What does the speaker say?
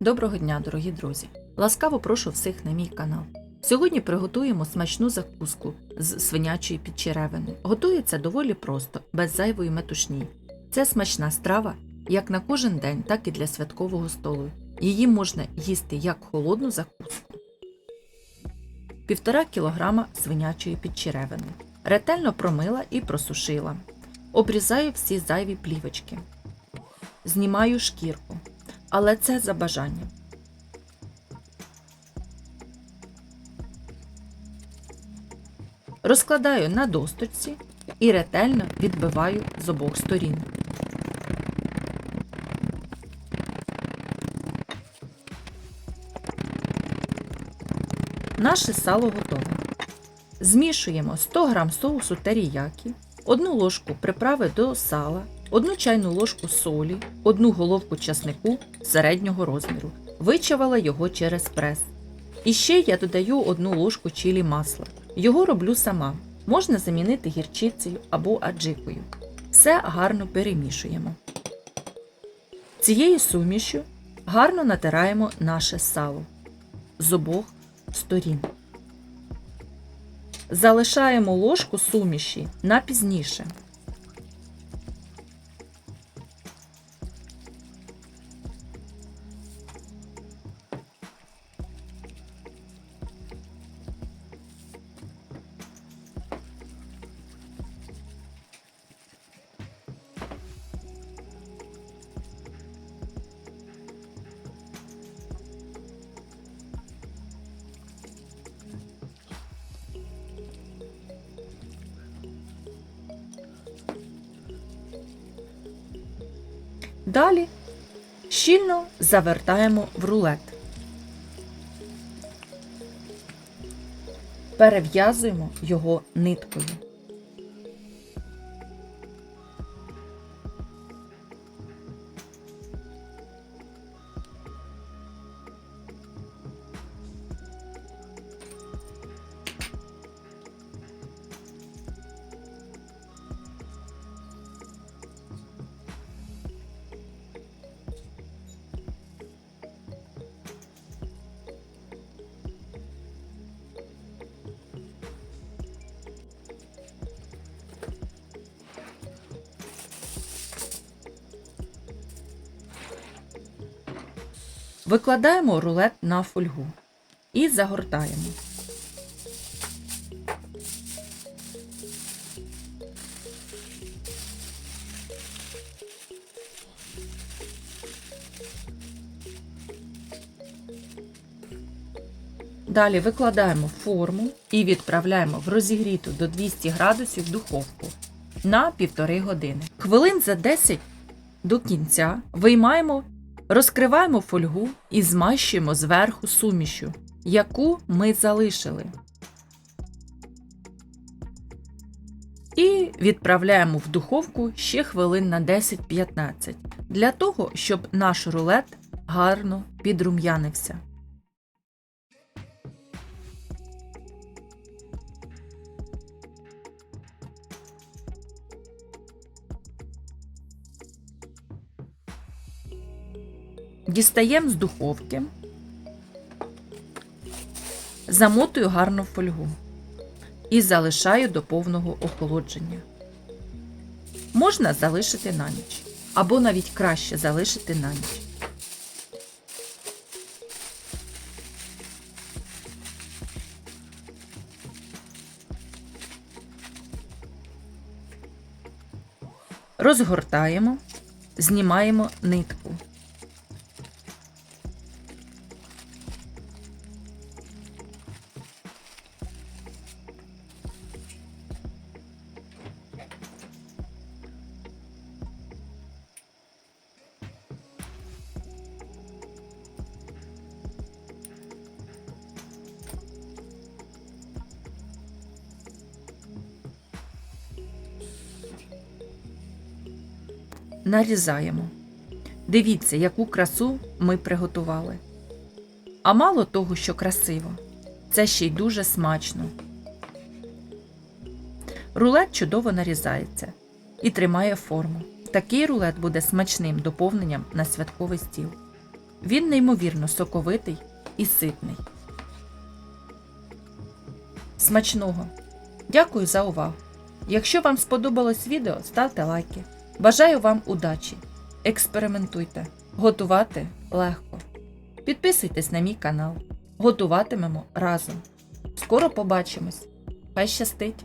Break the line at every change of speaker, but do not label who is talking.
Доброго дня, дорогі друзі! Ласкаво прошу всіх на мій канал. Сьогодні приготуємо смачну закуску з свинячої підчеревини. Готується доволі просто, без зайвої метушні. Це смачна страва як на кожен день, так і для святкового столу. Її можна їсти як холодну закуску. Півтора кілограма свинячої підчеревини. Ретельно промила і просушила. Обрізаю всі зайві плівочки. Знімаю шкірку але це за бажанням. Розкладаю на досточці і ретельно відбиваю з обох сторін. Наше сало готове. Змішуємо 100 г соусу теріякі, 1 ложку приправи до сала, 1 чайну ложку солі, 1 головку часнику середнього розміру. Вичавила його через прес. І ще я додаю 1 ложку чилі масла. Його роблю сама. Можна замінити гірчицею або аджикою. Все гарно перемішуємо. Цією сумішю гарно натираємо наше сало з обох сторін. Залишаємо ложку суміші на пізніше. Далі щільно завертаємо в рулет. Перев'язуємо його ниткою. Викладаємо рулет на фольгу і загортаємо. Далі викладаємо форму і відправляємо в розігріту до 200 градусів духовку на півтори години. Хвилин за 10 до кінця виймаємо Розкриваємо фольгу і змащуємо зверху сумішю, яку ми залишили. І відправляємо в духовку ще хвилин на 10-15 для того, щоб наш рулет гарно підрум'янився. Дістаємо з духовки, замотую гарно в фольгу і залишаю до повного охолодження. Можна залишити на ніч, або навіть краще залишити на ніч. Розгортаємо, знімаємо нитку. Нарізаємо. Дивіться, яку красу ми приготували. А мало того, що красиво, це ще й дуже смачно. Рулет чудово нарізається і тримає форму. Такий рулет буде смачним доповненням на святковий стіл. Він неймовірно соковитий і ситний. Смачного! Дякую за увагу! Якщо вам сподобалось відео, ставте лайки. Бажаю вам удачі! Експериментуйте! Готувати легко. Підписуйтесь на мій канал. Готуватимемо разом. Скоро побачимось. Хай щастить!